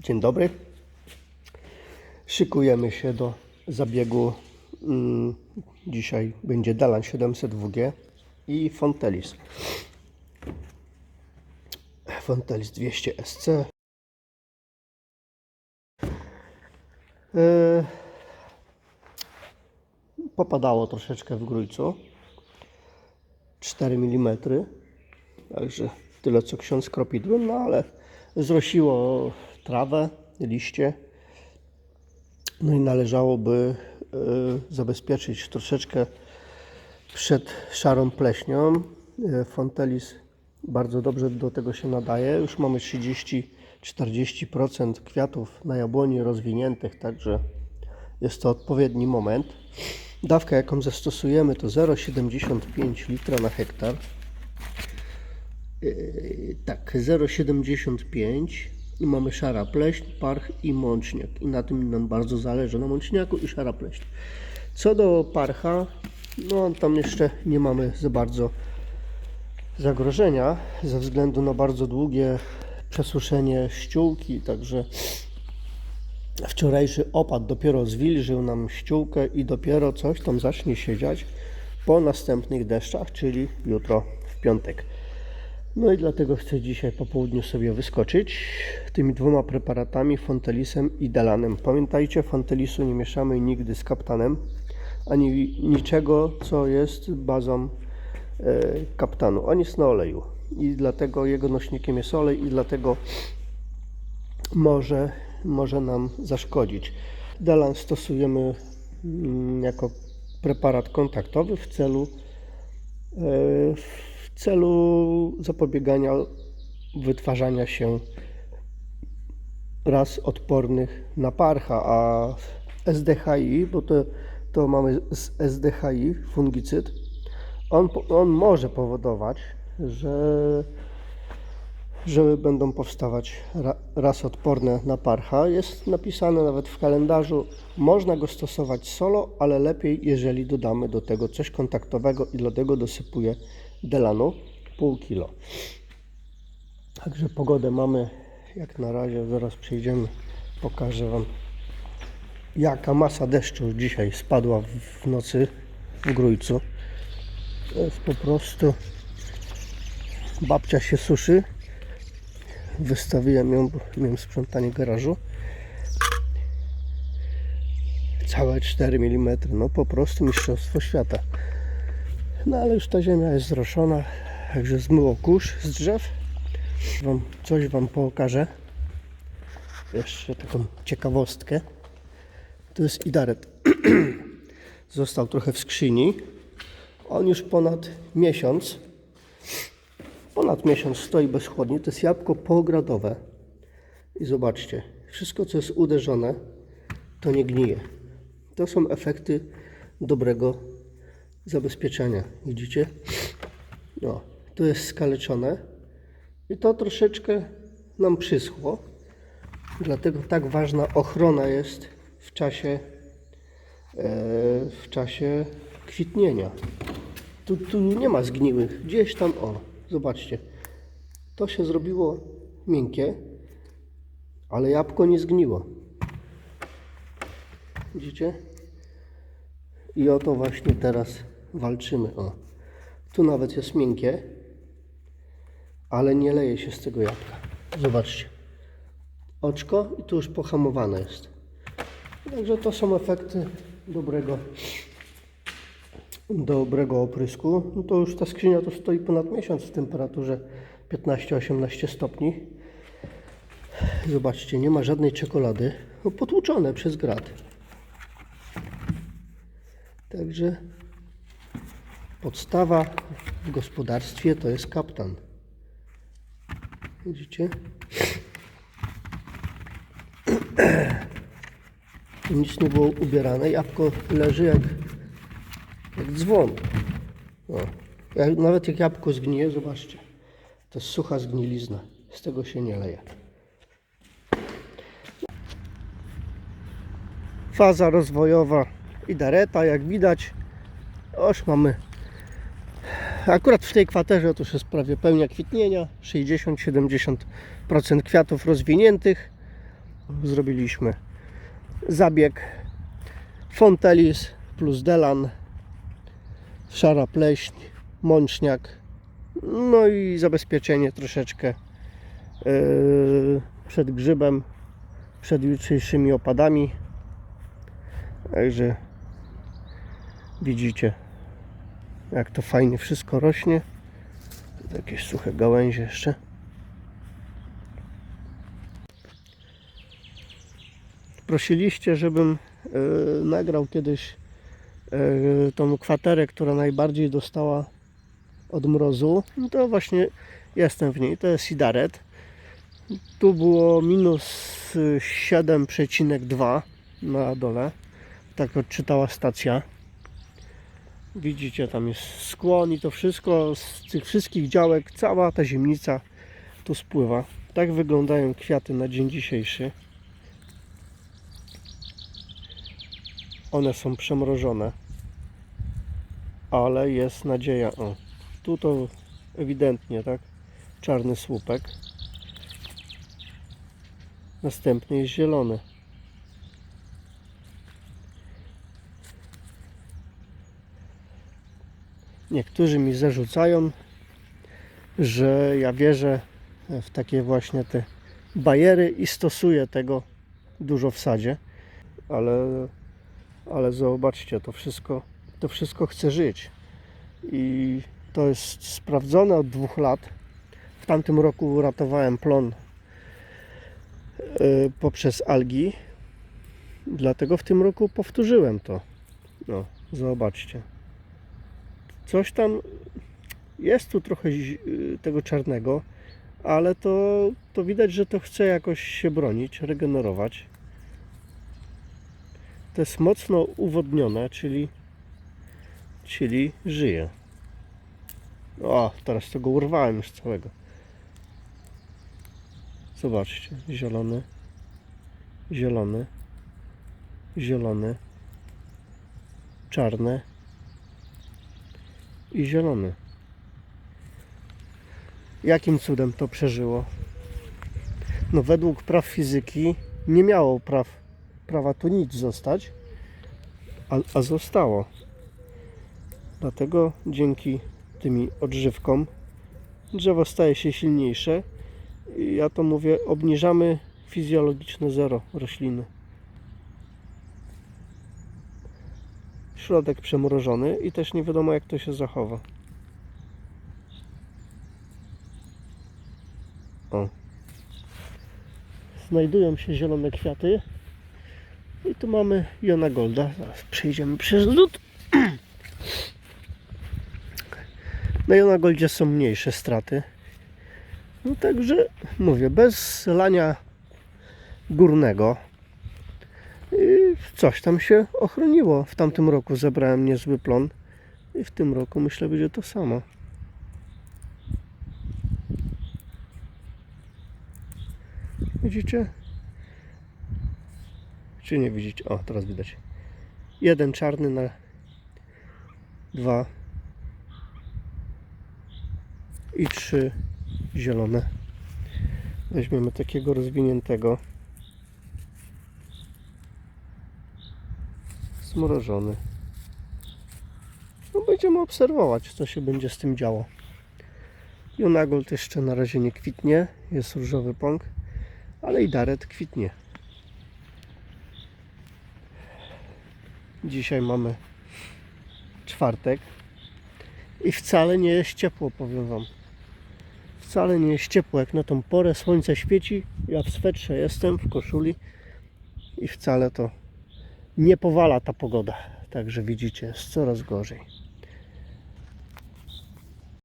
Dzień dobry. Szykujemy się do zabiegu. Mm, dzisiaj będzie Dalan 700 WG i Fontelis. Fontelis 200 SC. Yy, popadało troszeczkę w grójcu. 4 mm. Także tyle co ksiądz kropidłem, no ale zrosiło trawę, liście. No i należałoby y, zabezpieczyć troszeczkę przed szarą pleśnią. Y, Fontelis bardzo dobrze do tego się nadaje. Już mamy 30-40% kwiatów na jabłoni rozwiniętych, także jest to odpowiedni moment. Dawka jaką zastosujemy to 0,75 litra na hektar. Yy, tak, 0,75 i mamy szara pleśń, parch i mączniak. I na tym nam bardzo zależy, na mączniaku i szara pleśń. Co do parcha, no tam jeszcze nie mamy za bardzo zagrożenia ze względu na bardzo długie przesuszenie ściółki, także wczorajszy opad dopiero zwilżył nam ściółkę i dopiero coś tam zacznie się dziać po następnych deszczach, czyli jutro w piątek. No i dlatego chcę dzisiaj po południu sobie wyskoczyć tymi dwoma preparatami, Fontelisem i Dalanem. Pamiętajcie, Fontelisu nie mieszamy nigdy z kaptanem, ani niczego, co jest bazą e, kaptanu. On jest na oleju i dlatego jego nośnikiem jest olej i dlatego może, może nam zaszkodzić. Dalan stosujemy mm, jako preparat kontaktowy w celu e, celu zapobiegania wytwarzania się raz odpornych na parcha, a SDHI, bo to, to mamy z SDHI fungicyd, on, on może powodować, że, że będą powstawać ra, raz odporne na parcha. Jest napisane nawet w kalendarzu, można go stosować solo, ale lepiej, jeżeli dodamy do tego coś kontaktowego i dlatego dosypuję delanu pół kilo. Także pogodę mamy jak na razie, zaraz przejdziemy, pokażę Wam jaka masa deszczu dzisiaj spadła w- nocy w Grójcu. To jest po prostu babcia się suszy. Wystawiłem ją, miałem sprzątanie garażu. Całe 4 mm, no po prostu mistrzostwo świata. No ale już ta ziemia jest zroszona, także zmyło kurz z drzew. Wam, coś Wam pokażę. Jeszcze taką ciekawostkę. To jest idaret. Został trochę w skrzyni. On już ponad miesiąc, ponad miesiąc stoi bez chłodni. To jest jabłko pogradowe. I zobaczcie, wszystko co jest uderzone, to nie gnije. To są efekty dobrego zabezpieczenia. Widzicie? No, to jest skaleczone i to troszeczkę nam przyschło. Dlatego tak ważna ochrona jest w czasie, e, w czasie kwitnienia. Tu, tu nie ma zgniłych. Gdzieś tam, o, zobaczcie. To się zrobiło miękkie, ale jabłko nie zgniło. Widzicie? I o to właśnie teraz walczymy. O. Tu nawet jest miękkie, ale nie leje się z tego jabłka. Zobaczcie. Oczko i tu już pohamowane jest. Także to są efekty dobrego, dobrego oprysku. No to już ta skrzynia to stoi ponad miesiąc w temperaturze 15-18 stopni. Zobaczcie, nie ma żadnej czekolady. No, potłuczone przez grat. Także podstawa w gospodarstwie to jest kaptan. Widzicie? Nic nie było ubierane. Jabłko leży jak, jak dzwon. O. Jak, nawet jak jabłko zgnije, zobaczcie. To jest sucha zgnilizna. Z tego się nie leje. Faza rozwojowa i dareta, jak widać. Już mamy Akurat w tej kwaterze już jest prawie pełnia kwitnienia, 60-70% kwiatów rozwiniętych. Zrobiliśmy zabieg Fontelis plus Delan, szara pleśń, mączniak, no i zabezpieczenie troszeczkę yy, przed grzybem, przed jutrzejszymi opadami. Także widzicie, jak to fajnie wszystko rośnie. Tu jakieś suche gałęzie jeszcze. Prosiliście, żebym e, nagrał kiedyś e, tą kwaterę, która najbardziej dostała od mrozu. No to właśnie jestem w niej. To jest Sidaret. Tu było minus y, 7,2 na dole. Tak odczytała stacja. Widzicie, tam jest skłon i to wszystko z tych wszystkich działek, cała ta ziemnica tu spływa. Tak wyglądają kwiaty na dzień dzisiejszy. One są przemrożone, ale jest nadzieja. O, tu to ewidentnie, tak? Czarny słupek. Następnie jest zielony. Niektórzy mi zarzucają, że ja wierzę w takie właśnie te bajery i stosuję tego dużo w sadzie, ale, ale zobaczcie, to wszystko, to wszystko chce żyć i to jest sprawdzone od dwóch lat. W tamtym roku uratowałem plon y, poprzez algi, dlatego w tym roku powtórzyłem to. No, zobaczcie coś tam jest tu trochę tego czarnego, ale to, to widać, że to chce jakoś się bronić, regenerować. To jest mocno uwodnione, czyli, czyli żyje. O, teraz to go urwałem już całego. Zobaczcie, zielony, zielony, zielony, czarny i zielony. Jakim cudem to przeżyło? No według praw fizyki nie miało praw, prawa tu nic zostać, a, a zostało. Dlatego dzięki tymi odżywkom drzewo staje się silniejsze. Ja to mówię, obniżamy fizjologiczne zero rośliny. Środek przemrożony i też nie wiadomo jak to się zachowa. O. Znajdują się zielone kwiaty. I tu mamy Jona Golda. Zaraz przejdziemy przez lód. Na Jona Goldzie są mniejsze straty. No także mówię, bez lania górnego coś tam się ochroniło. W tamtym roku zebrałem niezły plon i w tym roku myślę będzie to samo. Widzicie? Czy nie widzicie? O, teraz widać. Jeden czarny na dwa i trzy zielone. Weźmiemy takiego rozwiniętego. Zmrożony. No będziemy obserwować, co się będzie z tym działo. Jonagold jeszcze na razie nie kwitnie, jest różowy pąk, ale i daret kwitnie. Dzisiaj mamy czwartek i wcale nie jest ciepło, powiem Wam. Wcale nie jest ciepło, jak na tą porę słońce świeci, ja w swetrze jestem, w koszuli i wcale to nie powala ta pogoda. Także widzicie, jest coraz gorzej.